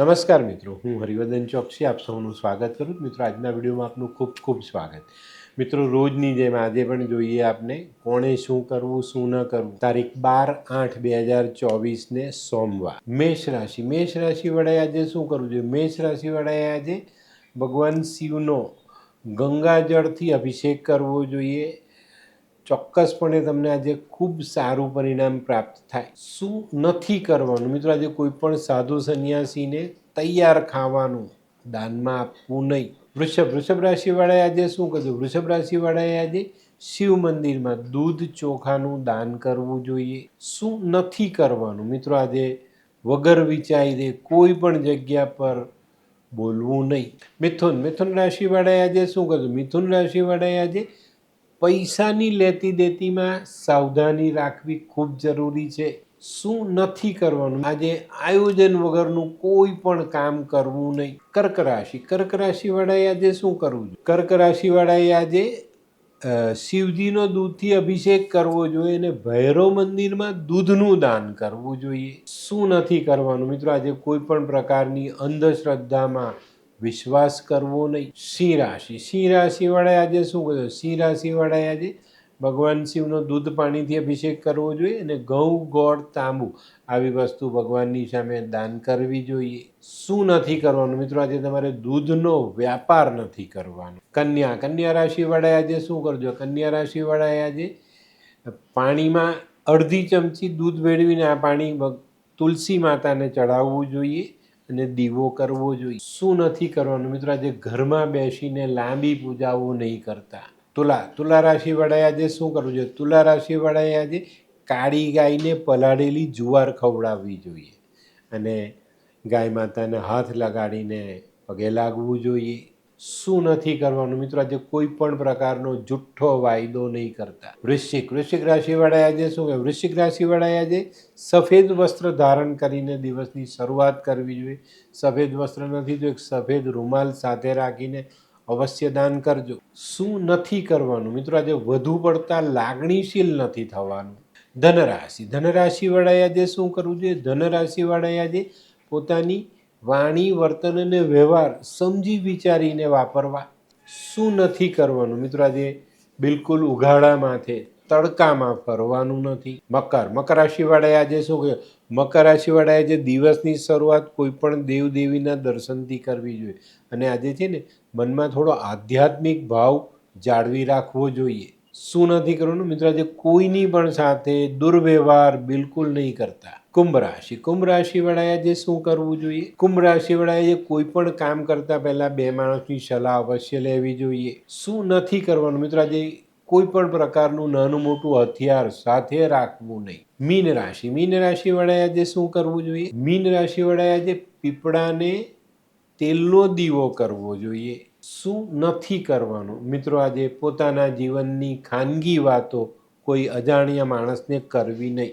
નમસ્કાર મિત્રો, હું હરિવર્ધન ચોકસી આપ સૌનું સ્વાગત કરું છું. મિત્રો, આજના વિડીયોમાં આપનું ખૂબ ખૂબ સ્વાગત. મિત્રો, રોજની જેમ આજે પણ જોઈએ આપને કોણે શું કરવું, શું ન કરવું. તારીખ બાર આઠ બે હજાર ચોવીસને સોમવાર. મેષ રાશિ. મેષ રાશિ વડાએ આજે શું કરવું જોઈએ? મેષ રાશિ વડાએ આજે ભગવાન શિવનો ગંગાજળથી અભિષેક કરવો જોઈએ. ચોક્કસપણે તમને આજે ખૂબ સારું પરિણામ પ્રાપ્ત થાય. શું નથી કરવાનું? મિત્રો, આજે કોઈ પણ સાધુ સંન્યાસીને તૈયાર ખાવાનું દાનમાં આપવું નહીં. વૃષભ વૃષભ રાશિવાળાએ આજે શું કહ્યું વૃષભ રાશિવાળાએ આજે શિવ મંદિરમાં દૂધ ચોખાનું દાન કરવું જોઈએ. શું નથી કરવાનું? મિત્રો, આજે વગર વિચારીને કોઈ પણ જગ્યા પર બોલવું નહીં. મિથુન મિથુન રાશિવાળાએ આજે શું કહ્યું મિથુન રાશિવાળાએ આજે પૈસાની લેતી દેતીમાં સાવધાની રાખવી ખૂબ જરૂરી છે. શું નથી કરવાનું? આજે આયોજન વગરનું કોઈ પણ કામ કરવું નહીં. કર્ક રાશિ. કર્ક રાશિવાળાએ આજે શું કરવું જોઈએ? કર્ક રાશિવાળાએ આજે શિવજીનો દૂધથી અભિષેક કરવો જોઈએ અને ભૈરવ મંદિરમાં દૂધનું દાન કરવું જોઈએ. શું નથી કરવાનું? મિત્રો, આજે કોઈ પણ પ્રકારની અંધશ્રદ્ધામાં વિશ્વાસ કરવો નહીં. સિંહ રાશિ. સિંહ રાશિવાળાએ આજે શું કર્યું? સિંહ રાશિવાળાએ આજે ભગવાન શિવનો દૂધ પાણીથી અભિષેક કરવો જોઈએ અને ઘઉં, ગોળ, તાંબુ આવી વસ્તુ ભગવાનની સામે દાન કરવી જોઈએ. શું નથી કરવાનું? મિત્રો, આજે તમારે દૂધનો વ્યાપાર નથી કરવાનો. કન્યા. કન્યા રાશિવાળાએ આજે શું કરજો? કન્યા રાશિવાળાએ આજે પાણીમાં અડધી ચમચી દૂધ મેળવીને આ પાણી તુલસી માતાને ચડાવવું જોઈએ. અને દીવો કરવો જોઈએ. શું નથી કરવાનું? મિત્રો, આજે ઘરમાં બેસીને લાંબી પૂજાઓ નહીં કરતા. તુલા તુલા રાશિવાળાએ આજે શું કરવું જોઈએ? તુલા રાશિવાળાએ આજે કાળી ગાયને પલાળેલી જુવાર ખવડાવવી જોઈએ. અને ગાય માતાને હાથ લગાડીને પગે લાગવું જોઈએ. શું નથી કરવાનું? મિત્રો, આજે કોઈ પણ પ્રકારનો જુઠ્ઠો વાયદો નહીં કરતા. વૃશ્ચિક વૃશ્ચિક રાશિવાળાએ આજે શું કહે વૃશ્ચિક રાશિવાળાએ આજે સફેદ વસ્ત્ર ધારણ કરીને દિવસની શરૂઆત કરવી જોઈએ. સફેદ વસ્ત્ર નથી તો એક સફેદ રૂમાલ સાથે રાખીને અવશ્ય દાન કરજો. શું નથી કરવાનું? મિત્રો, આજે વધુ પડતા લાગણીશીલ નથી થવાનું. ધનરાશિ, ધનરાશિવાળાએ આજે શું કરવું જોઈએ? ધનરાશિવાળાએ આજે પોતાની વાણી, વર્તન અને વ્યવહાર સમજી વિચારીને વાપરવા. શું નથી કરવાનું? મિત્રો, આજે બિલકુલ ઉઘાડા માથે, તડકામાં ફરવાનું નથી. મકર. મકર રાશિવાળાએ આજે શું કહ્યું? મકર રાશિવાળાએ આજે દિવસની શરૂઆત કોઈ પણ દેવદેવીના દર્શનથી કરવી જોઈએ. અને આજે છે ને, મનમાં થોડો આધ્યાત્મિક ભાવ જાળવી રાખવો જોઈએ. શું નથી કરવાનું? મિત્રો, આજે કોઈની પણ સાથે દુર્વ્યવહાર બિલકુલ નહીં કરતા. કુંભ રાશિ કુંભ રાશિવાળાએ આજે શું કરવું જોઈએ? કુંભ રાશિવાળાએ કોઈ પણ કામ કરતા પહેલા બે માણસની સલાહ અવશ્ય લેવી જોઈએ. શું નથી કરવાનું? મિત્રો, આજે કોઈ પણ પ્રકારનું નાનું મોટું હથિયાર સાથે રાખવું નહીં. મીન રાશિ. મીન રાશિવાળાએ આજે શું કરવું જોઈએ? મીન રાશિવાળાએ આજે પીપળાને તેલનો દીવો કરવો જોઈએ. શું નથી કરવાનું? મિત્રો, આજે પોતાના જીવનની ખાનગી વાતો કોઈ અજાણ્યા માણસને કરવી નહીં.